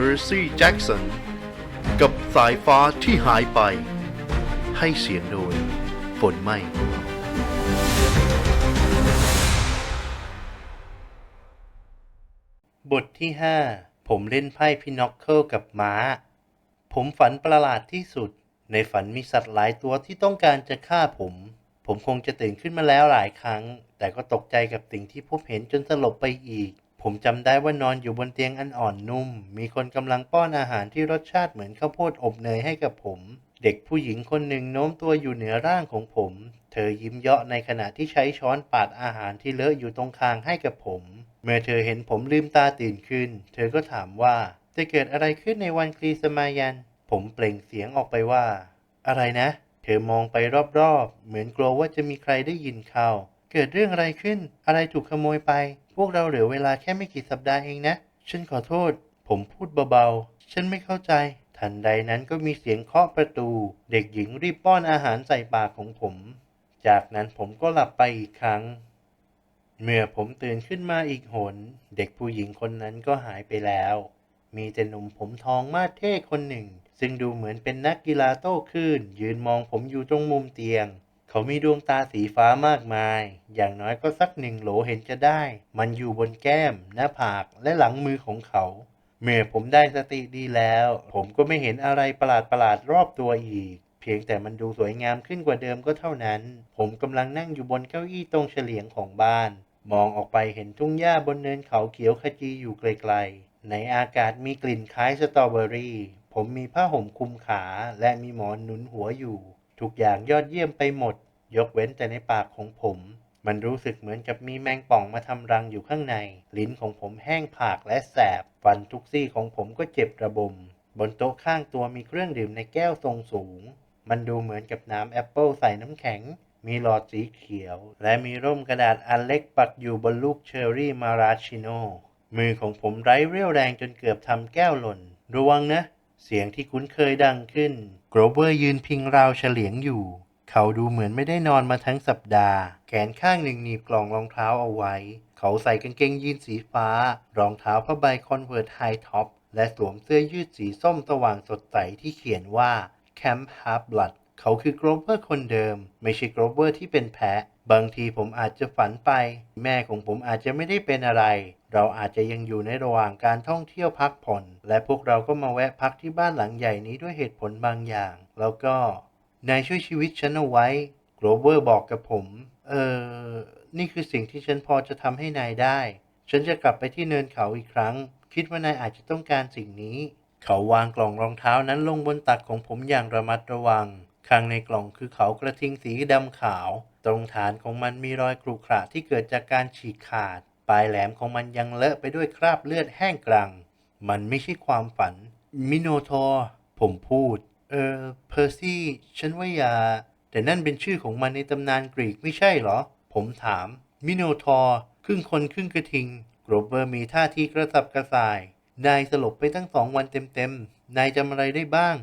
อร์ซี่แจ็กสันกับสายฟ้าที่หายไป ให้เสียงโดย ฝนไหมบทที่ห้าผมเล่นไพ่พินอคเคิลกับม้า ผมฝันประหลาดที่สุด ในฝันมีสัตว์หลายตัวที่ต้องการจะฆ่าผม ผมคงจะตื่นขึ้นมาแล้วหลายครั้ง แต่ก็ตกใจกับสิ่งที่พบเห็นจนสลบไปอีก ผมจำได้ว่านอนอยู่บนเตียงอันอ่อนนุ่ม มีคนกำลังป้อนอาหารที่รสชาติเหมือนข้าวโพดอบเนยให้กับผม เด็กผู้หญิงคนหนึ่งโน้มตัวอยู่เหนือร่างของผม เธอยิ้มเยาะในขณะที่ใช้ช้อนปาดอาหารที่เลอะอยู่ตรงคางให้กับผม เมื่อเธอเห็นผมลืมตาตื่นขึ้น เธอก็ถามว่า จะเกิดอะไรขึ้นในวันคริสต์มายัน ผมเปล่งเสียงออกไปว่า อะไรนะ เธอมองไปรอบๆ เหมือนกลัวว่าจะมีใครได้ยินเขาเกิดเรื่องอะไรขึ้น อะไรถูกขโมยไป วกเราเหลือเวลาแค่ไม่กี่สัปดาห์เองนะ ฉันขอโทษ ผมพูดเบาๆ ฉันไม่เข้าใจ ทันใดนั้นก็มีเสียงเคาะประตู เด็กหญิงรีบป้อนอาหารใส่ปากของผม จากนั้นผมก็หลับไปอีกครั้ง เมื่อผมตื่นขึ้นมาอีกหน เด็กผู้หญิงคนนั้นก็หายไปแล้ว มีแต่หนุ่มผมทองมาเท่คนหนึ่ง ซึ่งดูเหมือนเป็นนักกีฬาโต้คลื่นยืนมองผมอยู่ตรงมุมเตียง เขามีดวงตาสีฟ้ามากมาย อย่างน้อยก็สักหนึ่งโหลเห็นจะได้ มันอยู่บนแก้ม หน้าผากและหลังมือของเขา เมื่อผมได้สติดีแล้ว ผมก็ไม่เห็นอะไรประหลาดประหลาดๆรอบตัวอีก เพียงแต่มันดูสวยงามขึ้นกว่าเดิมก็เท่านั้น ผมกำลังนั่งอยู่บนเก้าอี้ตรงเฉลียงของบ้าน มองออกไปเห็นทุ่งหญ้าบนเนินเขาเขียวขจีอยู่ไกลๆ ในอากาศมีกลิ่นคล้ายสตรอเบอรี่ ผมมีผ้าห่มคลุมขาและมีหมอนหนุนหัวอยู่ ทุกอย่างยอดเยี่ยมไปหมด ยกเว้นแต่ในปากของผม มันรู้สึกเหมือนกับมีแมงป่องมาทำรังอยู่ข้างใน ลิ้นของผมแห้งผากและแสบ ฟันทุกซี่ของผมก็เจ็บระบม บนโต๊ะข้างตัวมีเครื่องดื่มในแก้วทรงสูง มันดูเหมือนกับน้ำแอปเปิลใส่น้ำแข็ง มีหลอดสีเขียว และมีร่มกระดาษอันเล็กปักอยู่บนลูกเชอร์รี่มาราชิโนมือของผมไร้เรี่ยวแรงจนเกือบทำแก้วหล่น ระวังนะ เสียงที่คุ้นเคยดังขึ้น โกรเบอร์ยืนพิงราวเฉลียงอยู่ เขาดูเหมือนไม่ได้นอนมาทั้งสัปดาห์ แขนข้างหนึ่งหนีบกล่องรองเท้าเอาไว้ เขาใส่กางเกงยีนสีฟ้า รองเท้าผ้าใบคอนเวิร์ตไฮท็อป และสวมเสื้อยืดสีส้มสว่างสดใสที่เขียนว่า Camp Half Blood เขาคือโกรเบอร์คนเดิม ไม่ใช่โกรเบอร์ที่เป็นแพะ บางทีผมอาจจะฝันไป แม่ของผมอาจจะไม่ได้เป็นอะไร เราอาจจะยังอยู่ในระหว่างการท่องเที่ยวพักผ่อน และพวกเราก็มาแวะพักที่บ้านหลังใหญ่นี้ด้วยเหตุผลบางอย่าง แล้วก็นายช่วยชีวิตฉันเอาไว้โกรเวอร์บอกกับผม เออ นี่คือสิ่งที่ฉันพอจะทำให้นายได้ ฉันจะกลับไปที่เนินเขาอีกครั้ง คิดว่านายอาจจะต้องการสิ่งนี้ เขาวางกล่องรองเท้านั้นลงบนตักของผมอย่างระมัดระวัง ข้างในกล่องคือเขากระทิงสีดำขาว ตรงฐานของมันมีรอยกรุขระที่เกิดจากการฉีกขาด ปลายแหลมของมันยังเลอะไปด้วยคราบเลือดแห้งกรัง มันไม่ใช่ความฝัน มิโนทอร์ ผมพูด เออ เพอร์ซี่ ฉันว่าอย่า แต่นั่นเป็นชื่อของมันในตำนานกรีกไม่ใช่เหรอ ผมถาม มิโนทอร์ ครึ่งคนครึ่งกระทิงโกรเบอร์มีท่าทีกระสับกระส่าย นายสลบไปตั้งสองวันเต็มๆ นายจำอะไรได้บ้าง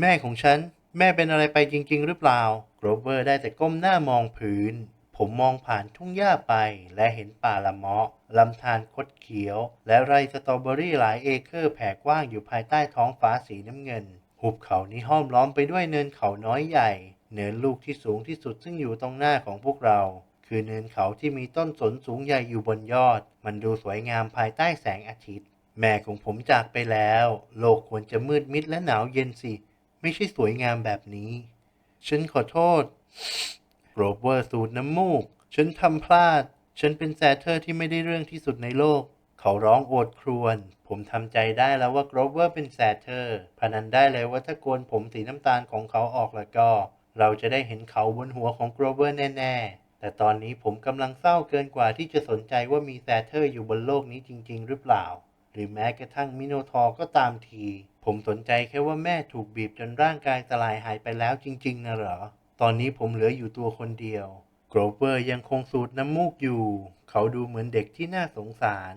แม่ของฉัน แม่เป็นอะไรไปจริง ๆ หรือเปล่าโกรเบอร์ได้แต่ก้มหน้ามองพื้น ผมมองผ่านทุ่งหญ้าไปและเห็นป่าละเมาะลำธารคดเขียว และไรสตรอเบอรี่หลายเอเคอร์แผ่กว้างอยู่ภายใต้ท้องฟ้าสีน้ำเงิน หุบเขานี้ห้อมล้อมไปด้วยเนินเขาน้อยใหญ่ เนินลูกที่สูงที่สุดซึ่งอยู่ตรงหน้าของพวกเรา คือเนินเขาที่มีต้นสนสูงใหญ่อยู่บนยอด มันดูสวยงามภายใต้แสงอาทิตย์ แม่ของผมจากไปแล้ว โลกควรจะมืดมิดและหนาวเย็นสิ ไม่ใช่สวยงามแบบนี้ ฉันขอโทษ โรเวอร์สูดน้ำมูก ฉันทำพลาด ฉันเป็นแซเทอร์ที่ไม่ได้เรื่องที่สุดในโลก เขาร้องโอดครวญ ผมทำใจได้แล้วว่าโกรเวอร์เป็นแซเทอร์ พนันได้เลยว่าถ้าโกนผมสีน้ำตาลของเขาออกแล้วก็ เราจะได้เห็นเขาบนหัวของโกรเวอร์แน่ ๆ แต่ตอนนี้ผมกำลังเศร้าเกินกว่าที่จะสนใจว่ามีแซเทอร์อยู่บนโลกนี้จริง ๆ หรือเปล่า หรือแม้กระทั่งมิโนทอร์ก็ตามที ผมสนใจแค่ว่าแม่ถูกบีบจนร่างกายสลายหายไปแล้วจริงๆนะเหรอ ตอนนี้ผมเหลืออยู่ตัวคนเดียวโกรเวอร์ยังคงสูดน้ำมูกอยู่ เขาดูเหมือนเด็กที่น่าสงสาร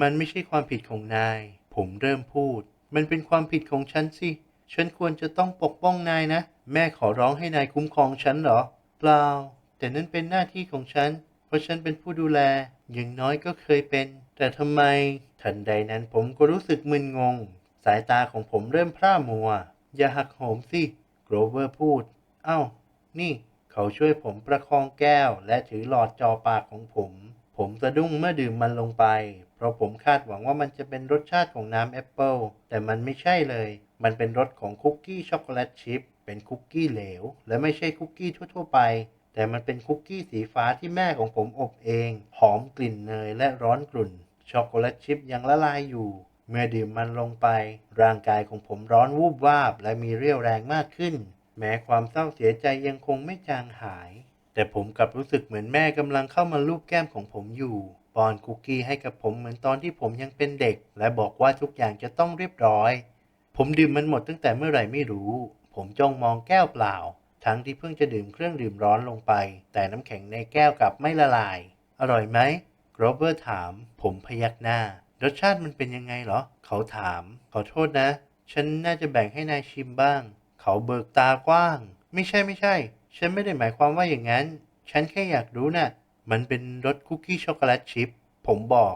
มันไม่ใช่ความผิดของนาย ผมเริ่มพูด มันเป็นความผิดของฉันสิ ฉันควรจะต้องปกป้องนายนะ แม่ขอร้องให้นายคุ้มครองฉันเหรอ เปล่า แต่นั่นเป็นหน้าที่ของฉัน เพราะฉันเป็นผู้ดูแล อย่างน้อยก็เคยเป็น แต่ทำไม ทันใดนั้นผมก็รู้สึกมึนงง สายตาของผมเริ่มพร่ามัว อย่าหักโหมสิ โกรเวอร์พูด เอ้า นี่เขาช่วยผมประคองแก้ว และถือหลอดจอปากของผม ผมสะดุ้งเมื่อดื่มมันลงไป เพราะผมคาดหวังว่ามันจะเป็นรสชาติของน้ำแอปเปิลแต่มันไม่ใช่เลย มันเป็นรสของคุกกี้ช็อกโกแลตชิพเป็นคุกกี้เหลว และไม่ใช่คุกกี้ทั่วๆไป แต่มันเป็นคุกกี้สีฟ้าที่แม่ของผมอบเอง หอมกลิ่นเนยและร้อนกรุ่น ช็อกโกแลตชิพยังละลายอยู่ เมื่อดื่มมันลงไป ร่างกายของผมร้อนวูบวาบและมีเรี่ยวแรงมากขึ้น แม้ความเศร้าเสียใจยังคงไม่จางหาย แต่ผมกลับรู้สึกเหมือนแม่กำลังเข้ามาลูบแก้มของผมอยู่ป้อนคุกกี้ให้กับผมเหมือนตอนที่ผมยังเป็นเด็ก และบอกว่าทุกอย่างจะต้องเรียบร้อย ผมดื่มมันหมดตั้งแต่เมื่อไหร่ไม่รู้ ผมจ้องมองแก้วเปล่า ทั้งที่เพิ่งจะดื่มเครื่องดื่มร้อนลงไป แต่น้ำแข็งในแก้วกลับไม่ละลาย อร่อยไหมโกรเบอร์ถาม ผมพยักหน้ารสชาติมันเป็นยังไงเหรอ เขาถาม ขอโทษนะ ฉันน่าจะแบ่งให้นายชิมบ้าง เขาเบิกตากว้าง ไม่ใช่ไม่ใช่ ฉันไม่ได้หมายความว่าอย่างนั้น ฉันแค่อยากรู้น่ะ มันเป็นรสคุกกี้ช็อกโกแลตชิพ ผมบอก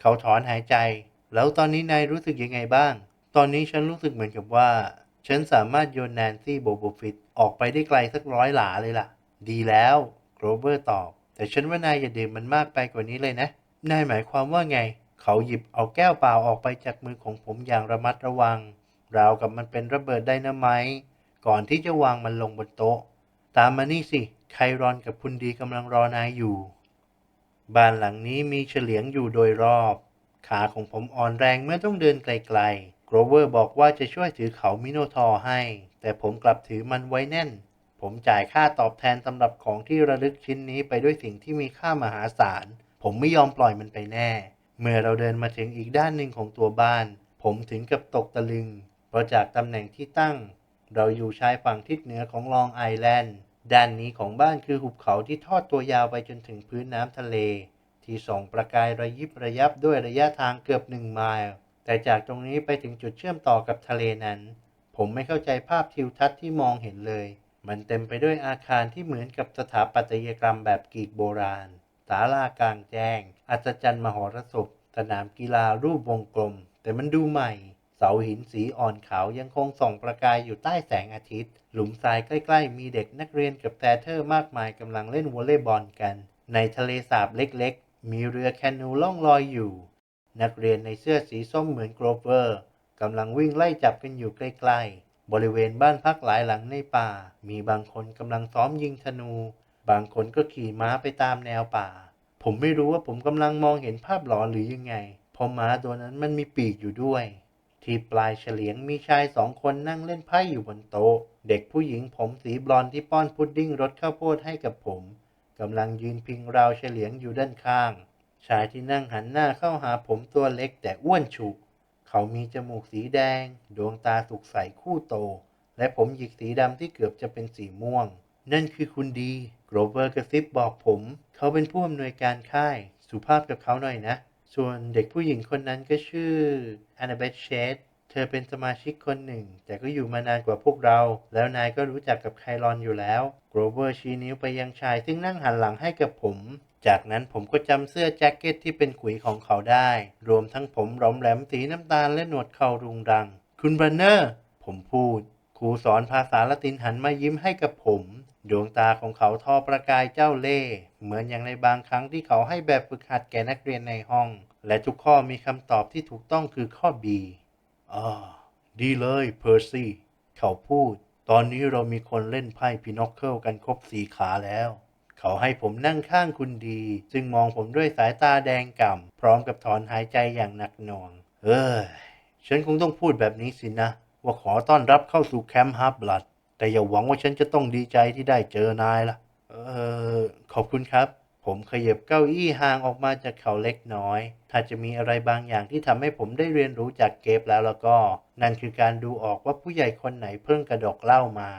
เขาถอนหายใจ แล้วตอนนี้นายรู้สึกยังไงบ้าง ตอนนี้ฉันรู้สึกเหมือนกับว่า ฉันสามารถโยนแนนซี่โบโบฟิตออกไปได้ไกลสักร้อยหลาเลยล่ะ ดีแล้วโกรเบอร์ตอบ แต่ฉันว่านายอย่าดื่มมันมากไปกว่านี้เลยนะ นายหมายความว่าไง เขาหยิบเอาแก้วเปล่าออกไปจากมือของผมอย่างระมัดระวัง ราวกับมันเป็นระเบิดไดนาไมต์ก่อนที่จะวางมันลงบนโต๊ะ ตามมานี่สิ ไครอนกับคุณดีกำลังรอนายอยู่ บ้านหลังนี้มีเฉลียงอยู่โดยรอบ ขาของผมอ่อนแรงเมื่อต้องเดินไกลๆ โกรเวอร์บอกว่าจะช่วยถือเขามิโนทอให้ แต่ผมกลับถือมันไว้แน่น ผมจ่ายค่าตอบแทนสำหรับของที่ระลึกชิ้นนี้ไปด้วยสิ่งที่มีค่ามหาศาล ผมไม่ยอมปล่อยมันไปแน่ เมื่อเราเดินมาถึงอีกด้านหนึ่งของตัวบ้าน ผมถึงกับตกตะลึง ราะจากตำแหน่งที่ตั้ง เราอยู่ชายฝั่งทิศเหนือของลองไอแลนด์ ด้านนี้ของบ้านคือหุบเขาที่ทอดตัวยาวไปจนถึงพื้นน้ำทะเล ที่ส่องประกายระยิบระยับด้วยระยะทางเกือบหนึ่งไมล์แต่จากตรงนี้ไปถึงจุดเชื่อมต่อกับทะเลนั้น ผมไม่เข้าใจภาพทิวทัศน์ที่มองเห็นเลย มันเต็มไปด้วยอาคารที่เหมือนกับสถาปัตยกรรมแบบกรีกโบราณศาลากลางแจ้ง อัศจรรย์มหรสพสนามกีฬารูปวงกลม แต่มันดูใหม่ เสาหินสีอ่อนขาวยังคงส่องประกายอยู่ใต้แสงอาทิตย์ หลุมทรายใกล้ ๆ มีเด็กนักเรียนกับแตเทอร์มากมายกำลังเล่นวอลเลย์บอลกัน ในทะเลสาบเล็กๆ มีเรือแคนูล่องลอยอยู่ นักเรียนในเสื้อสีส้มเหมือนโกรเวอร์กำลังวิ่งไล่จับกันอยู่ใกล้ๆ บริเวณบ้านพักหลายหลังในป่า มีบางคนกำลังซ้อมยิงธนู บางคนก็ขี่ม้าไปตามแนวป่า ผมไม่รู้ว่าผมกำลังมองเห็นภาพหลอนหรือยังไง เพราะม้าตัวนั้นมันมีปีกอยู่ด้วย ที่ปลายเฉลียงมีชายสองคนนั่งเล่นไพ่อยู่บนโต๊ะ เด็กผู้หญิงผมสีบลอนที่ป้อนพุดดิ้งรสข้าวโพดให้กับผมกำลังยืนพิงราวเฉลียงอยู่ด้านข้าง ชายที่นั่งหันหน้าเข้าหาผมตัวเล็กแต่อ้วนฉุกเขามีจมูกสีแดง ดวงตาสุกใสคู่โต และผมหยิกสีดำที่เกือบจะเป็นสีม่วง นั่นคือคุณดีโกรเวอร์กระซิบบอกผม เขาเป็นผู้อำนวยการค่าย สุภาพกับเขาหน่อยนะ ส่วนเด็กผู้หญิงคนนั้นก็ชื่อ a n n a b e t h s h a d เธอเป็นสมาชิกคนหนึ่ง แต่ก็อยู่มานานกว่าพวกเรา แล้วนายก็รู้จักกับไคลอนอยู่แล้ว โกรเวอร์ชี้นิ้วไปยังชายซึ่งนั่งหันหลังให้กับผม จากนั้นผมก็จำเสื้อแจ็คเก็ตที่เป็นขุยของเขาได้ รวมทั้งผมหลอมแหลมสีน้ำตาลและหนวดเขารุงรัง คุณบรันเนอร์ ผมพูด ครูสอนภาษาละตินหันมายิ้มให้กับผมดวงตาของเขาทอประกายเจ้าเล่ห์เหมือนอย่างในบางครั้งที่เขาให้แบบฝึกหัดแก่นักเรียนในห้อง และทุกข้อมีคำตอบที่ถูกต้องคือข้อ B อ่าดีเลยเพอร์ซี่เขาพูด ตอนนี้เรามีคนเล่นไพ่พินอคเคิลกันครบสี่ขาแล้ว เขาให้ผมนั่งข้างคุณดีซึ่งมองผมด้วยสายตาแดงก่ำ พร้อมกับถอนหายใจอย่างหนักหน่วง เอ้ย ฉันคงต้องพูดแบบนี้สินะ ว่าขอต้อนรับเข้าสู่แคมป์ฮาร์บลัด แต่อย่าหวังว่าฉันจะต้องดีใจที่ได้เจอนายล่ะ เออ ขอบคุณครับ ผมขยับเก้าอี้ห่างออกมาจากเขาเล็กน้อย ถ้าจะมีอะไรบางอย่างที่ทำให้ผมได้เรียนรู้จากเกฟแล้วแล้วก็ นั่นคือการดูออกว่าผู้ใหญ่คนไหนเพิ่งกระดกเหล้ามา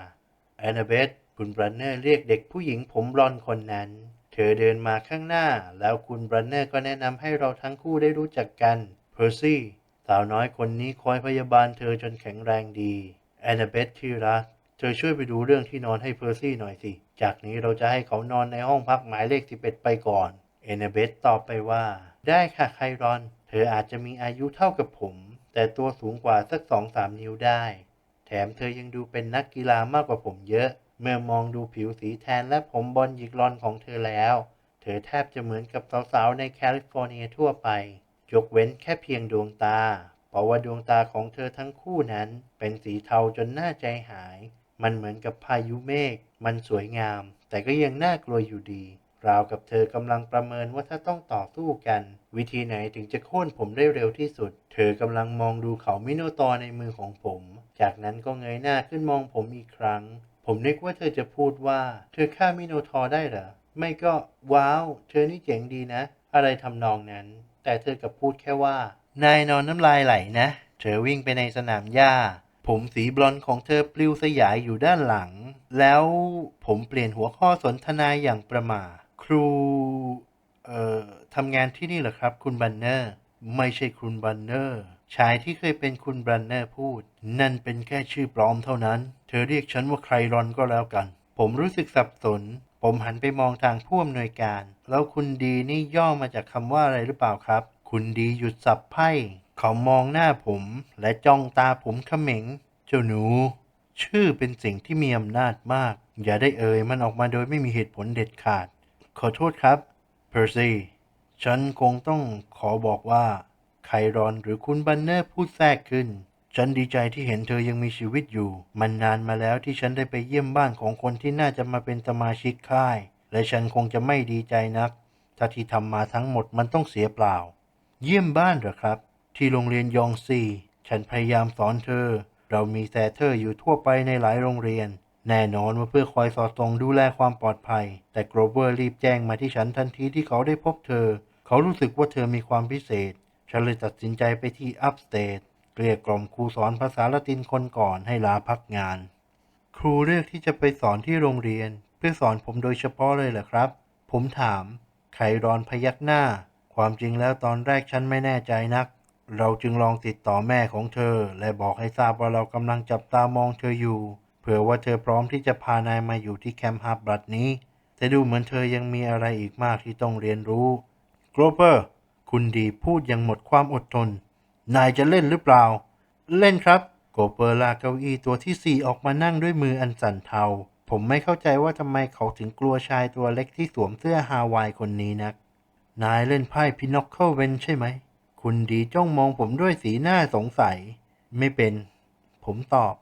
แอนนาเบธคุณบรันเนอร์เรียกเด็กผู้หญิงผมบลอนคนนั้น เธอเดินมาข้างหน้า แล้วคุณบรันเนอร์ก็แนะนำให้เราทั้งคู่ได้รู้จักกันเพอร์ซี่สาวน้อยคนนี้คอยพยาบาลเธอจนแข็งแรงดีแอนนาเบธที่รัก เธอช่วยไปดูเรื่องที่นอนให้เพอร์ซี่หน่อยสิ จากนี้เราจะให้เขานอนในห้องพักหมายเลข11ไปก่อนแอนนเบธตอบไปว่า ได้ค่ะไครอน เธออาจจะมีอายุเท่ากับผม แต่ตัวสูงกว่าสักสองสามนิ้วได้ แถมเธอยังดูเป็นนักกีฬามากกว่าผมเยอะ เมื่อมองดูผิวสีแทนและผมบอลหยิกลอนของเธอแล้ว เธอแทบจะเหมือนกับสาวๆในแคลิฟอร์เนียทั่วไป ยกเว้นแค่เพียงดวงตา เพราะว่าดวงตาของเธอทั้งคู่นั้นเป็นสีเทาจนน่าใจหาย มันเหมือนกับพายุเมฆ มันสวยงาม แต่ก็ยังน่ากลัวอยู่ดี ราวกับเธอกำลังประเมินว่าถ้าต้องต่อสู้กัน วิธีไหนถึงจะโค่นผมได้เร็วที่สุด เธอกำลังมองดูเขามิโนตอร์ในมือของผม จากนั้นก็เงยหน้าขึ้นมองผมอีกครั้ง ผมนึกว่าเธอจะพูดว่า เธอฆ่ามิโนทอร์ได้เหรอ ไม่ก็ว้าว เธอนี่เจ๋งดีนะ อะไรทำนองนั้น แต่เธอกลับพูดแค่ว่า นายนอนน้ำลายไหลนะ เธอวิ่งไปในสนามหญ้า ผมสีบลอนของเธอปลิวสยายอยู่ด้านหลัง แล้วผมเปลี่ยนหัวข้อสนทนาอย่างประมาครู เอ่อทำงานที่นี่เหรอครับ คุณบันเนอร์ ไม่ใช่คุณบันเนอร์ชายที่เคยเป็นคุณบันเนอร์พูด นั่นเป็นแค่ชื่อปลอมเท่านั้น เธอเรียกฉันว่าใครรอนก็แล้วกัน ผมรู้สึกสับสน ผมหันไปมองทางผู้อำนวยการ แล้วคุณดีนี่ย่อมาจากคำว่าอะไรหรือเปล่าครับ คุณดีหยุดสับไพ่ เขามองหน้าผมและจ้องตาผมเขม็ง เจ้าหนู ชื่อเป็นสิ่งที่มีอำนาจมาก อย่าได้เอ่ยมันออกมาโดยไม่มีเหตุผลเด็ดขาด ขอโทษครับ เพอร์ซี่ ฉันคงต้องขอบอกว่าไครอนหรือคุณบันเนอร์พูดแทรกขึ้น ฉันดีใจที่เห็นเธอยังมีชีวิตอยู่ มันนานมาแล้วที่ฉันได้ไปเยี่ยมบ้านของคนที่น่าจะมาเป็นสมาชิกค่าย และฉันคงจะไม่ดีใจนัก ถ้าที่ทำมาทั้งหมดมันต้องเสียเปล่า เยี่ยมบ้านเหรอครับ ที่โรงเรียนยองซี ฉันพยายามสอนเธอ เรามีแซเทอร์อยู่ทั่วไปในหลายโรงเรียน แน่นอนว่าเพื่อคอยสอดส่องดูแลความปลอดภัย แต่โกรเวอร์รีบแจ้งมาที่ฉันทันทีที่เขาได้พบเธอ เขารู้สึกว่าเธอมีความพิเศษ ฉันเลยตัดสินใจไปที่อัพสเตทเกลี้ยกล่อมครูสอนภาษาละตินคนก่อนให้ลาพักงาน ครูเลือกที่จะไปสอนที่โรงเรียน เพื่อสอนผมโดยเฉพาะเลยเหรอครับ ผมถาม ไครอนพยักหน้า ความจริงแล้วตอนแรกฉันไม่แน่ใจนัก เราจึงลองติดต่อแม่ของเธอ และบอกให้ทราบว่าเรากำลังจับตามองเธออยู่ เผื่อว่าเธอพร้อมที่จะพานายมาอยู่ที่แคมป์ฮาร์บรัดนี้ แต่ดูเหมือนเธอยังมีอะไรอีกมากที่ต้องเรียนรู้โกรเปอร์คุณดีพูดอย่างหมดความอดทน นายจะเล่นหรือเปล่า เล่นครับโกเปอร์ลากเก้าอี้ตัวที่สี่ออกมานั่งด้วยมืออันสั่นเทา ผมไม่เข้าใจว่าทำไมเขาถึงกลัวชายตัวเล็กที่สวมเสื้อฮาวายคนนี้นัก นายเล่นไพ่พินอคเคิลเป็นใช่ไหม คุณดีจ้องมองผมด้วยสีหน้าสงสัย ไม่เป็น ผมตอบ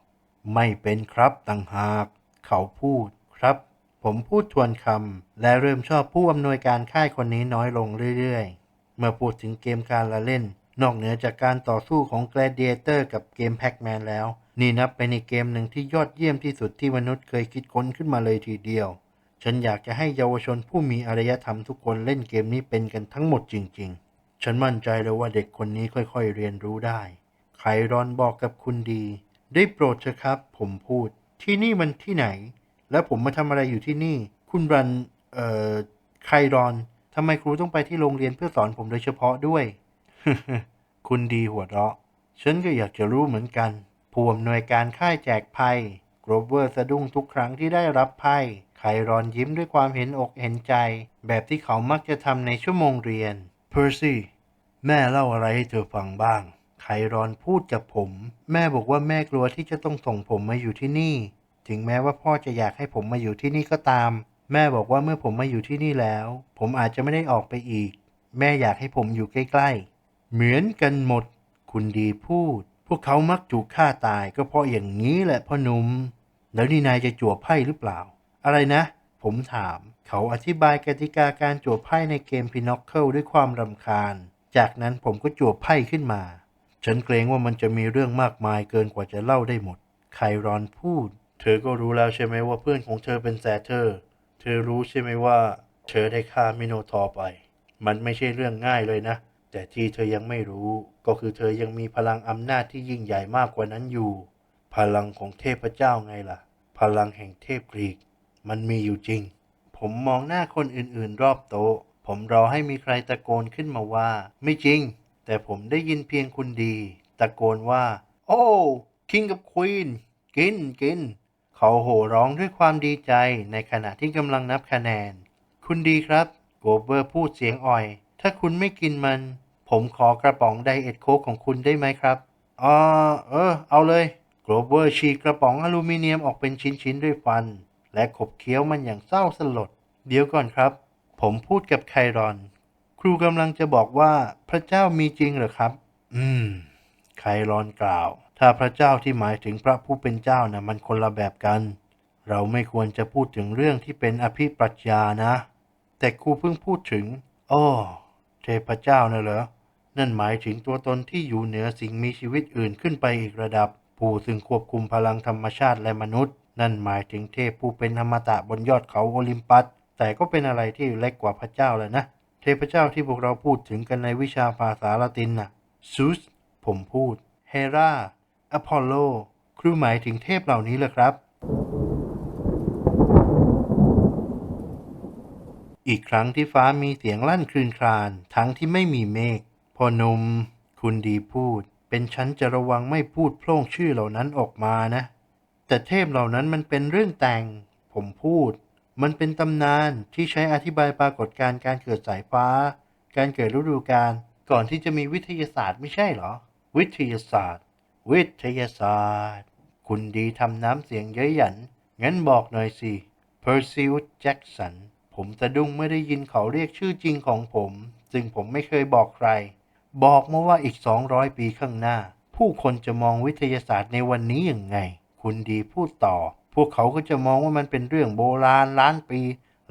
ไม่เป็นครับต่างหาก เขาพูดครับ ผมพูดทวนคำและเริ่มชอบผู้อำนวยการค่ายคนนี้น้อยลงเรื่อยๆ เมื่อพูดถึงเกมการละเล่น นอกเหนือจากการต่อสู้ของ Gladiator กับเกม Pac-Man แล้ว นี่นับเป็นอีกเกมหนึ่งที่ยอดเยี่ยมที่สุดที่มนุษย์เคยคิดค้นขึ้นมาเลยทีเดียวฉันอยากจะให้เยาวชนผู้มีอารยธรรมทุกคนเล่นเกมนี้เป็นกันทั้งหมดจริง ๆ ฉันมั่นใจเลยว่าเด็กคนนี้ค่อยๆ เรียนรู้ได้ ไครอนบอกกับคุณดี ได้โปรดเถอะครับ ผมพูด ที่นี่มันที่ไหน แล้วผมมาทำอะไรอยู่ที่นี่ คุณรัน เอ่อ ไครอนทำไมครูต้องไปที่โรงเรียนเพื่อสอนผมโดยเฉพาะด้วย คุณดีหัวเราะ ฉันก็อยากจะรู้เหมือนกัน ผู้อำนวยการค่ายแจกไพ่โกรเวอร์สะดุ้งทุกครั้งที่ได้รับไพ่ไครอนยิ้มด้วยความเห็นอกเห็นใจ แบบที่เขามักจะทำในชั่วโมงเรียนเพอร์ซี่ แม่เล่าอะไรให้เธอฟังบ้างไครอนพูดกับผม แม่บอกว่าแม่กลัวที่จะต้องส่งผมมาอยู่ที่นี่ ถึงแม้ว่าพ่อจะอยากให้ผมมาอยู่ที่นี่ก็ตาม แม่บอกว่าเมื่อผมมาอยู่ที่นี่แล้ว ผมอาจจะไม่ได้ออกไปอีก แม่อยากให้ผมอยู่ใกล้ๆ เหมือนกันหมด คุณดีพูด พวกเขามักถูกฆ่าตายก็เพราะอย่างนี้แหละพ่อหนุ่ม แล้วนี่นายจะจั่วไพ่หรือเปล่า อะไรนะ ผมถาม เขาอธิบายกติกาการจั่วไพ่ในเกมพินอคเคิลด้วยความรำคาญ จากนั้นผมก็จั่วไพ่ขึ้นมา ฉันเกรงว่ามันจะมีเรื่องมากมายเกินกว่าจะเล่าได้หมด ไครอนพูด เธอก็รู้แล้วใช่ไหมว่าเพื่อนของเธอเป็นแซเทอร์ เธอรู้ใช่ไหมว่า เธอได้ฆ่ามิโนทอร์ไป มันไม่ใช่เรื่องง่ายเลยนะ แต่ที่เธอยังไม่รู้ ก็คือเธอยังมีพลังอำนาจที่ยิ่งใหญ่มากกว่านั้นอยู่ พลังของเทพเจ้าไงล่ะ พลังแห่งเทพกรีก มันมีอยู่จริง ผมมองหน้าคนอื่นๆ รอบโต๊ะ ผมรอให้มีใครตะโกนขึ้นมาว่า ไม่จริง แต่ผมได้ยินเพียงคุณดี ตะโกนว่า โอ้คิงกับควีนกินกิน เขาโห่ร้องด้วยความดีใจในขณะที่กำลังนับคะแนน คุณดีครับโกเบอร์พูดเสียงอ่อย ถ้าคุณไม่กินมัน ผมขอกระป๋องไดเอทโค้กของคุณได้ไหมครับอ่าเออ เอาเลยโกลเวอร์ฉีกกระป๋องอลูมิเนียมออกเป็นชิ้นๆด้วยฟัน และขบเคี้ยวมันอย่างเศร้าสลด เดี๋ยวก่อนครับ ผมพูดกับไครอน ครูกำลังจะบอกว่าพระเจ้ามีจริงเหรอครับ อืม ไครอนกล่าว ถ้าพระเจ้าที่หมายถึงพระผู้เป็นเจ้านะมันคนละแบบกัน เราไม่ควรจะพูดถึงเรื่องที่เป็นอภิปรัชญานะ แต่ครูเพิ่งพูดถึงอ้อเทพเจ้าน่ะเหรอ นั่นหมายถึงตัวตนที่อยู่เหนือสิ่งมีชีวิตอื่นขึ้นไปอีกระดับ ผู้ซึ่งควบคุมพลังธรรมชาติและมนุษย์ นั่นหมายถึงเทพผู้เป็นอมตะบนยอดเขาโอลิมปัส แต่ก็เป็นอะไรที่เล็กกว่าพระเจ้าเลยนะ เทพเจ้าที่พวกเราพูดถึงกันในวิชาภาษาละตินน่ะซูสผมพูดเฮราอพอลโลครูหมายถึงเทพเหล่านี้เหรอครับ อีกครั้งที่ฟ้ามีเสียงลั่นคลืนคราน ทั้งที่ไม่มีเมฆพอนม คุณดีพูด เป็นฉันจะระวังไม่พูดโพร่งชื่อเหล่านั้นออกมานะ แต่เทพเหล่านั้นมันเป็นเรื่องแต่ง ผมพูด มันเป็นตำนานที่ใช้อธิบายปรากฏการณ์การเกิดสายฟ้า การเกิดฤดูกาลก่อนที่จะมีวิทยาศาสตร์ไม่ใช่เหรอ วิทยาศาสตร์ วิทยาศาสตร์ คุณดีทำน้ำเสียงเย้ยหยัน งั้นบอกหน่อยสิเพอร์ซิวแจ็กสันผมสะดุ้งเมื่อได้ยินเขาเรียกชื่อจริงของผม ซึ่งผมไม่เคยบอกใคร บอกมาว่าอีก 200 ปีข้างหน้า ผู้คนจะมองวิทยาศาสตร์ในวันนี้อย่างไง คุณดีพูดต่อ พวกเขาก็จะมองว่ามันเป็นเรื่องโบราณล้านปี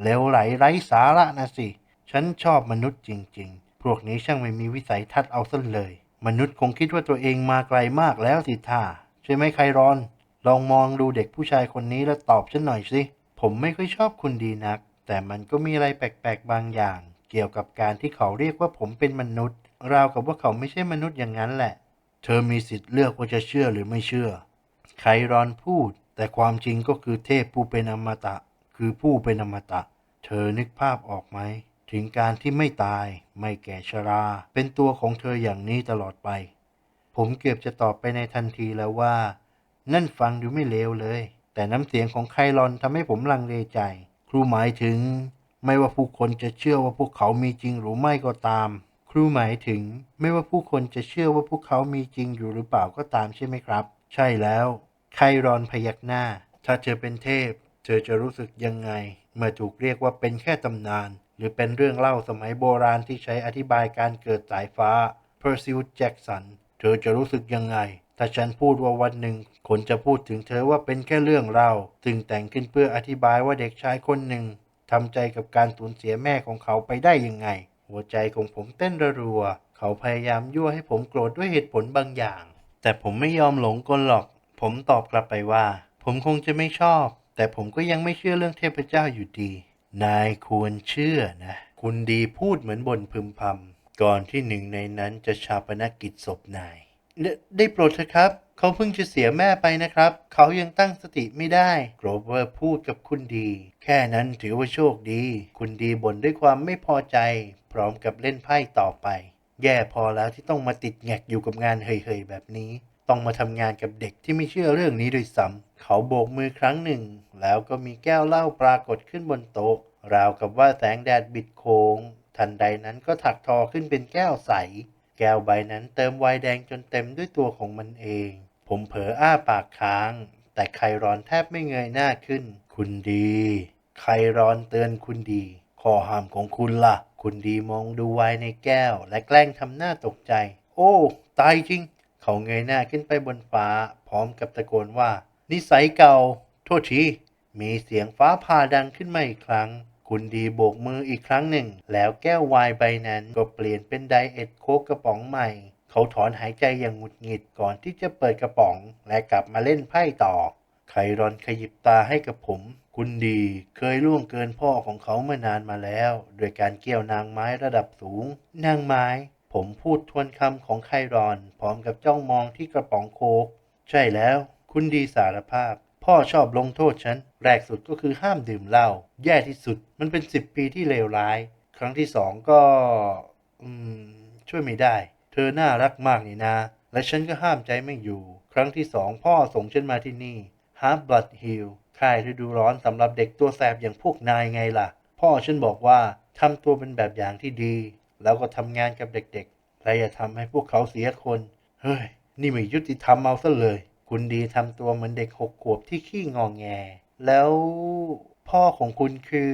เหลวไหลไร้สาระนะสิ ฉันชอบมนุษย์จริง ๆ พวกนี้ช่างไม่มีวิสัยทัศน์เอาซะเลย มนุษย์คงคิดว่าตัวเองมาไกลมากแล้วสิท่าใช่ไหมไครอน ลองมองดูเด็กผู้ชายคนนี้แล้วตอบฉันหน่อยสิ ผมไม่ค่อยชอบคุณดีนัก แต่มันก็มีอะไรแปลกๆบางอย่าง เกี่ยวกับการที่เขาเรียกว่าผมเป็นมนุษย์ ราวกับว่าเขาไม่ใช่มนุษย์อย่างนั้นแหละ เธอมีสิทธิ์เลือกว่าจะเชื่อหรือไม่เชื่อ ไครอนพูด แต่ความจริงก็คือเทพผู้เป็นอมตะ คือผู้เป็นอมตะ เธอนึกภาพออกไหม ถึงการที่ไม่ตาย ไม่แก่ชรา เป็นตัวของเธออย่างนี้ตลอดไป ผมเกือบจะตอบไปในทันทีแล้วว่า นั่นฟังดูไม่เลวเลย แต่น้ำเสียงของไคลอนทำให้ผมลังเลใจ ครูหมายถึง ไม่ว่าผู้คนจะเชื่อว่าพวกเขามีจริงหรือไม่ก็ตาม ครูหมายถึง ไม่ว่าผู้คนจะเชื่อว่าพวกเขามีจริงอยู่หรือเปล่าก็ตามใช่ไหมครับ ใช่แล้ว ไครอนพยักหน้า ถ้าเธอเป็นเทพ เธอจะรู้สึกยังไง เมื่อถูกเรียกว่าเป็นแค่ตำนาน หรือเป็นเรื่องเล่าสมัยโบราณที่ใช้อธิบายการเกิดสายฟ้า p e r s e u s Jackson เธอจะรู้สึกยังไง ถ้าฉันพูดว่าวันหนึ่ง คนจะพูดถึงเธอว่าเป็นแค่เรื่องเล่าซึ่งแต่งขึ้นเพื่ออธิบายว่าเด็กชายคนหนึ่งทำใจกับการสูญเสียแม่ของเขาไปได้ยังไง หัวใจของผมเต้นระรัว เขาพยายามยั่วให้ผมโกรธด้วยเหตุผลบางอย่าง แต่ผมไม่ยอมหลงกลหรอก ผมตอบกลับไปว่า ผมคงจะไม่ชอบ แต่ผมก็ยังไม่เชื่อเรื่องเทพเจ้าอยู่ดี นายควรเชื่อนะ คุณดีพูดเหมือนบ่นพึมพำก่อนที่หนึ่งในนั้นจะชาปนกิจศพนายไดได้โปรดเถอะครับ เขาเพิ่งจะเสียแม่ไปนะครับ เขายังตั้งสติไม่ได้โกรเวอร์พูดกับคุณดี แค่นั้นถือว่าโชคดี คุณดีบ่นด้วยความไม่พอใจ พร้อมกับเล่นไพ่ต่อไป แย่พอแล้วที่ต้องมาติดแงกอยู่กับงานเฮยๆแบบนี้ ต้องมาทำงานกับเด็กที่ไม่เชื่อเรื่องนี้ด้วยซ้ำเขาโบกมือครั้งหนึ่ง แล้วก็มีแก้วเหล้าปรากฏขึ้นบนโต๊ะ ราวกับว่าแสงแดดบิดโค้ง ทันใดนั้นก็ถักทอขึ้นเป็นแก้วใส แก้วใบนั้นเติมไวน์แดงจนเต็มด้วยตัวของมันเอง ผมเผลออ้าปากค้าง แต่ไครอนแทบไม่เงยหน้าขึ้น คุณดี ไครอนเตือนคุณดีข้อห้ามของคุณล่ะ คุณดีมองดูไวน์ในแก้ว และแกล้งทำหน้าตกใจ โอ้ ตายจริง เขาเงยหน้าขึ้นไปบนฟ้า พร้อมกับตะโกนว่า นิสัยเก่า โทษที มีเสียงฟ้าผ่าดังขึ้นมาอีกครั้ง คุณดีโบกมืออีกครั้งหนึ่ง แล้วแก้วไวน์ใบนั้นก็เปลี่ยนเป็นไดเอทโคกกระป๋องใหม่ เขาถอนหายใจอย่างหงุดหงิดก่อนที่จะเปิดกระป๋อง และกลับมาเล่นไพ่ต่อ ไครอนขยิบตาให้กับผม คุณดีเคยล่วงเกินพ่อของเขาเมื่อนานมาแล้ว โดยการเกี่ยวนางไม้ระดับสูง นางไม้ ผมพูดทวนคำของไครอน พร้อมกับจ้องมองที่กระป๋องโคก ใช่แล้ว คุณดีสารภาพ พ่อชอบลงโทษฉัน แรกสุดก็คือห้ามดื่มเหล้า แย่ที่สุด มันเป็นสิบปีที่เลวร้าย ครั้งที่สองก็ อืม ช่วยไม่ได้ เธอน่ารักมากนี่นา และฉันก็ห้ามใจไม่อยู่ ครั้งที่สองพ่อส่งฉันมาที่นี่ฮาร์บลัดฮิลค่ายฤดูร้อนสำหรับเด็กตัวแสบอย่างพวกนายไงล่ะ พ่อฉันบอกว่าทำตัวเป็นแบบอย่างที่ดี แล้วก็ทำงานกับเด็กๆและอย่าทำให้พวกเขาเสียคน เฮ้ย นี่ไม่ยุติธรรมเอาซะเลย คุณดีทำตัวเหมือนเด็กหกขวบที่ขี้งองแง แล้วพ่อของคุณคือ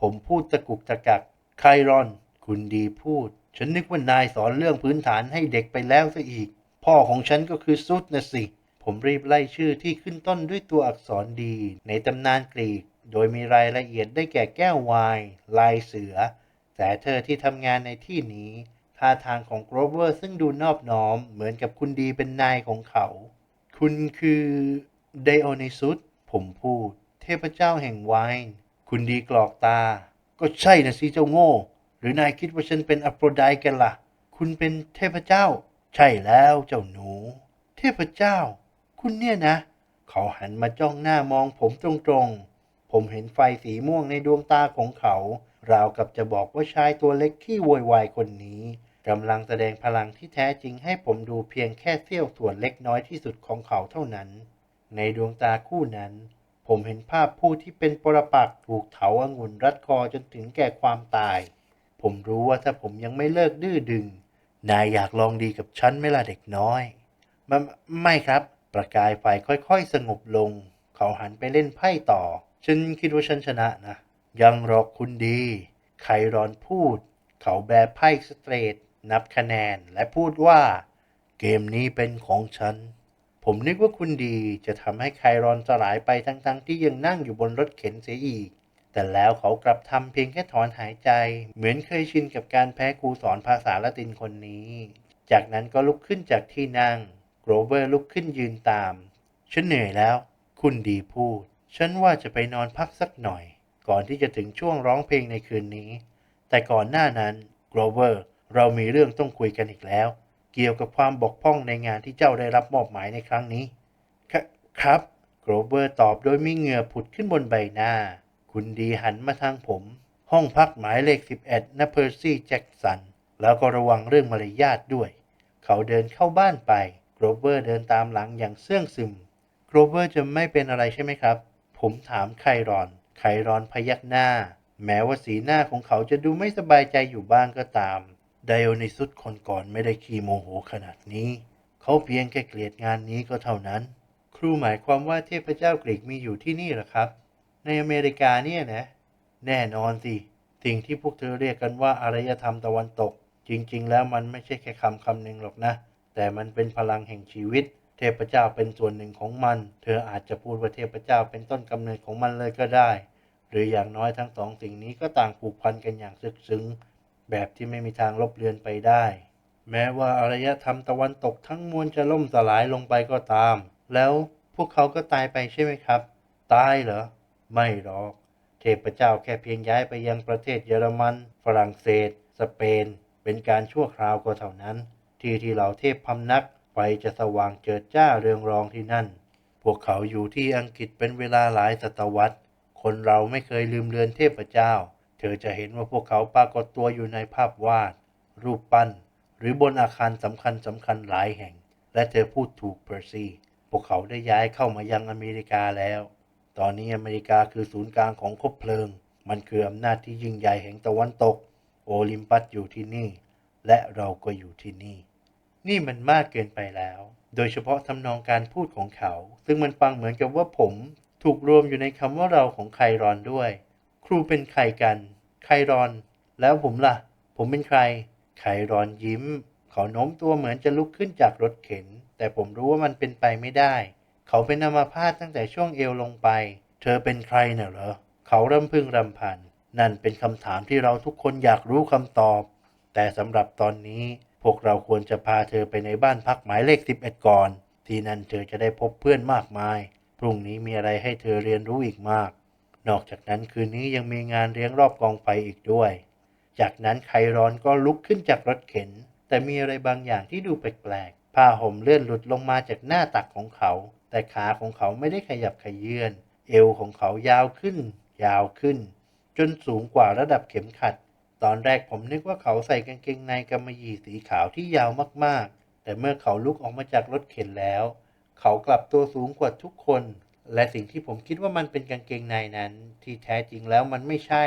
ผมพูดตะกุกตะกักไครอน คุณดีพูด ฉันนึกว่านายสอนเรื่องพื้นฐานให้เด็กไปแล้วซะอีก พ่อของฉันก็คือซุดนะสิ ผมรีบไล่ชื่อที่ขึ้นต้นด้วยตัวอักษรดี ในตำนานกรีก โดยมีรายละเอียดได้แก่แก้ววาย ลายเสือ แต่เธอที่ทำงานในที่นี้ท่าทางของโกรเวอร์ซึ่งดูนอบน้อมเหมือนกับคุณดีเป็นนายของเขา คุณคือไดโอนิซุสผมพูด เทพเจ้าแห่งไวน์คุณดีกรอกตา ก็ใช่นะสิเจ้าโง่ หรือนายคิดว่าฉันเป็นอโปรไดกันล่ะ คุณเป็นเทพเจ้า ใช่แล้วเจ้าหนู เทพเจ้า คุณเนี่ยนะ เขาหันมาจ้องหน้ามองผมตรงๆ ผมเห็นไฟสีม่วงในดวงตาของเขา ราวกับจะบอกว่าชายตัวเล็กขี้โวยวายคนนี้กำลังแสดงพลังที่แท้จริงให้ผมดูเพียงแค่เสี้ยวส่วนเล็กน้อยที่สุดของเขาเท่านั้น ในดวงตาคู่นั้น ผมเห็นภาพผู้ที่เป็นปรปักถูกเถาองุ่นรัดคอจนถึงแก่ความตาย ผมรู้ว่าถ้าผมยังไม่เลิกดื้อดึง นายอยากลองดีกับฉันไหมล่ะเด็กน้อยมไม่ครับ ประกายไฟค่อยๆ สงบลง เขาหันไปเล่นไพ่ต่อ ฉันคิดว่าฉันชนะนะ ยังหรอกคุณดีไครอนพูด เขาแบไพ่สเตรทนับคะแนนและพูดว่า เกมนี้เป็นของฉัน ผมนึกว่าคุณดีจะทำให้ไครอนสลายไปทั้งๆที่ยังนั่งอยู่บนรถเข็นเสียอีก แต่แล้วเขากลับทำเพียงแค่ถอนหายใจ เหมือนเคยชินกับการแพ้ครูสอนภาษาละตินคนนี้ จากนั้นก็ลุกขึ้นจากที่นั่งโกรเวอร์ลุกขึ้นยืนตาม ฉันเหนื่อยแล้ว คุณดีพูด ฉันว่าจะไปนอนพักสักหน่อย ก่อนที่จะถึงช่วงร้องเพลงในคืนนี้ แต่ก่อนหน้านั้นโกรเวอร์เรามีเรื่องต้องคุยกันอีกแล้ว เกี่ยวกับความบกพร่องในงานที่เจ้าได้รับมอบหมายในครั้งนี้คครับโกรเวอร์ตอบโดยมีเหงื่อผุดขึ้นบนใบหน้า คุณดีหันมาทางผม ห้องพักหมายเลข 11นเพอร์ซี่แจ็คสันแล้วก็ระวังเรื่องมารยาทด้วย เขาเดินเข้าบ้านไปโกรเวอร์เดินตามหลังอย่างเสื่องซึมโกรเวอร์จะไม่เป็นอะไรใช่ไหมครับ ผมถามไครอน ไครอนพยักหน้า แม้ว่าสีหน้าของเขาจะดูไม่สบายใจอยู่บ้างก็ตาม ไดโอนิซุสคนก่อนไม่ได้ขี้โมโหขนาดนี้ เขาเพียงแค่เกลียดงานนี้ก็เท่านั้น ครูหมายความว่าเทพเจ้ากรีกมีอยู่ที่นี่เหรอครับ ในอเมริกาเนี่ยนะ แน่นอนสิ สิ่งที่พวกเธอเรียกกันว่าอารยธรรมตะวันตก จริง ๆ แล้วมันไม่ใช่แค่คำคำหนึ่งหรอกนะ แต่มันเป็นพลังแห่งชีวิตเทพเจ้าเป็นส่วนหนึ่งของมัน เธออาจจะพูดว่าเทพเจ้าเป็นต้นกำเนิดของมันเลยก็ได้ หรืออย่างน้อยทั้งสองสิ่งนี้ก็ต่างผูกพันกันอย่างลึกซึ้งแบบที่ไม่มีทางลบเลือนไปได้ แม้ว่าอารยธรรมตะวันตกทั้งมวลจะล่มสลายลงไปก็ตาม แล้วพวกเขาก็ตายไปใช่ไหมครับ ตายเหรอ ไม่หรอก เทพเจ้าแค่เพียงย้ายไปยังประเทศเยอรมัน ฝรั่งเศส สเปน เป็นการชั่วคราวก็เท่านั้น ที่ที่เหล่าเทพพำนักไฟจะสว่างเจิดจ้าเรืองรองที่นั่น พวกเขาอยู่ที่อังกฤษเป็นเวลาหลายศตวรรษ คนเราไม่เคยลืมเลือนเทพเจ้า เธอจะเห็นว่าพวกเขาปรากฏตัวอยู่ในภาพวาด รูปปั้น หรือบนอาคารสำคัญสำคัญหลายแห่ง และเธอพูดถูกเปอร์ซีพวกเขาได้ย้ายเข้ามายังอเมริกาแล้ว ตอนนี้อเมริกาคือศูนย์กลางของคบเพลิง มันคืออำนาจที่ยิ่งใหญ่แห่งตะวันตก โอลิมปัสอยู่ที่นี่ และเราก็อยู่ที่นี่ นี่มันมากเกินไปแล้ว โดยเฉพาะทำนองการพูดของเขา ซึ่งมันฟังเหมือนกับว่าผม ถูกรวมอยู่ในคำว่าเราของไครอนด้วย ครูเป็นใครกัน ไครอน แล้วผมล่ะ ผมเป็นใคร ไครอนยิ้ม เขาโน้มตัวเหมือนจะลุกขึ้นจากรถเข็น แต่ผมรู้ว่ามันเป็นไปไม่ได้ เขาเป็นอัมาพาตตั้งแต่ช่วงเอวลงไป เธอเป็นใครเน่ะเหรอ เขารำพึงรำพัน นั่นเป็นคำถามที่เราทุกคนอยากรู้คำตอบ แต่สำหรับตอนนี้ พวกเราควรจะพาเธอไปในบ้านพักหมายเลข 11 ก่อน ที่นั่นเธอจะได้พบเพื่อนมากมาย พรุ่งนี้มีอะไรให้เธอเรียนรู้อีกมาก นอกจากนั้นคืนนี้ยังมีงานเลี้ยงรอบกองไฟอีกด้วย จากนั้นไครอนก็ลุกขึ้นจากรถเข็น แต่มีอะไรบางอย่างที่ดูแปลกๆผ้าห่มเลื่อนหลุดลงมาจากหน้าตักของเขา แต่ขาของเขาไม่ได้ขยับขยื่นเอวของเขายาวขึ้น ยาวขึ้น จนสูงกว่าระดับเข็มขัด ตอนแรกผมนึกว่าเขาใส่กางเกงในกำมะหยี่สีขาวที่ยาวมากๆ แต่เมื่อเขาลุกออกมาจากรถเข็นแล้ว เขากลับตัวสูงกว่าทุกคน และสิ่งที่ผมคิดว่ามันเป็นกางเกงในนั้น ที่แท้จริงแล้วมันไม่ใช่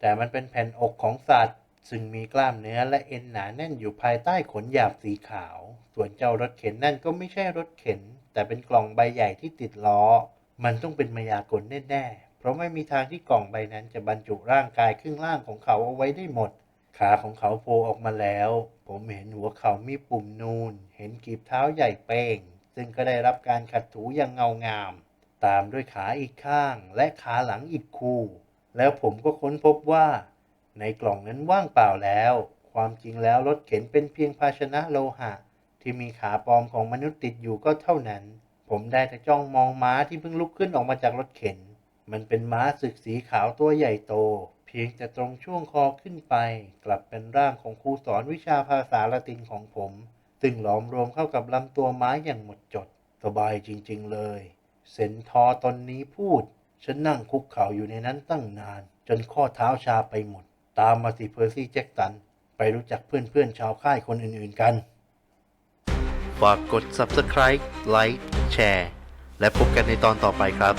แต่มันเป็นแผ่นอกของสัตว์ ซึ่งมีกล้ามเนื้อและเอ็นหนาแน่นอยู่ภายใต้ขนหยาบสีขาว ส่วนเจ้ารถเข็นนั่นก็ไม่ใช่รถเข็น แต่เป็นกล่องใบใหญ่ที่ติดล้อ มันต้องเป็นมายากลแน่ๆ เพราะไม่มีทางที่กล่องใบนั้นจะบรรจุร่างกายครึ่งล่างของเขาเอาไว้ได้หมดขาของเขาโผล่ออกมาแล้ว ผมเห็นหัวเขามีปุ่มนูน เห็นกีบเท้าใหญ่เป้ง ซึ่งก็ได้รับการขัดถูอย่างเงางาม ตามด้วยขาอีกข้างและขาหลังอีกคู่ แล้วผมก็ค้นพบว่า ในกล่องนั้นว่างเปล่าแล้ว ความจริงแล้วรถเข็นเป็นเพียงภาชนะโลหะ ที่มีขาปลอมของมนุษย์ติดอยู่ก็เท่านั้น ผมได้แต่จ้องมองม้าที่เพิ่งลุกขึ้นออกมาจากรถเข็น มันเป็นม้าศึกสีขาวตัวใหญ่โต เพียงแต่ตรงช่วงคอขึ้นไป กลับเป็นร่างของครูสอนวิชาภาษาละตินของผม ซึ่งหลอมรวมเข้ากับลำตัวไม้อย่างหมดจด สบายจริงๆเลย เซนทอร์ตนนี้พูด ฉันนั่งคุกเข่าอยู่ในนั้นตั้งนาน จนข้อเท้าชาไปหมด ตามมาสิเพอร์ซี่แจ็คสัน ไปรู้จักเพื่อนๆชาวค่ายคนอื่นๆกัน ฝากกด Subscribe ไลค์แชร์และพบกันในตอนต่อไปครับ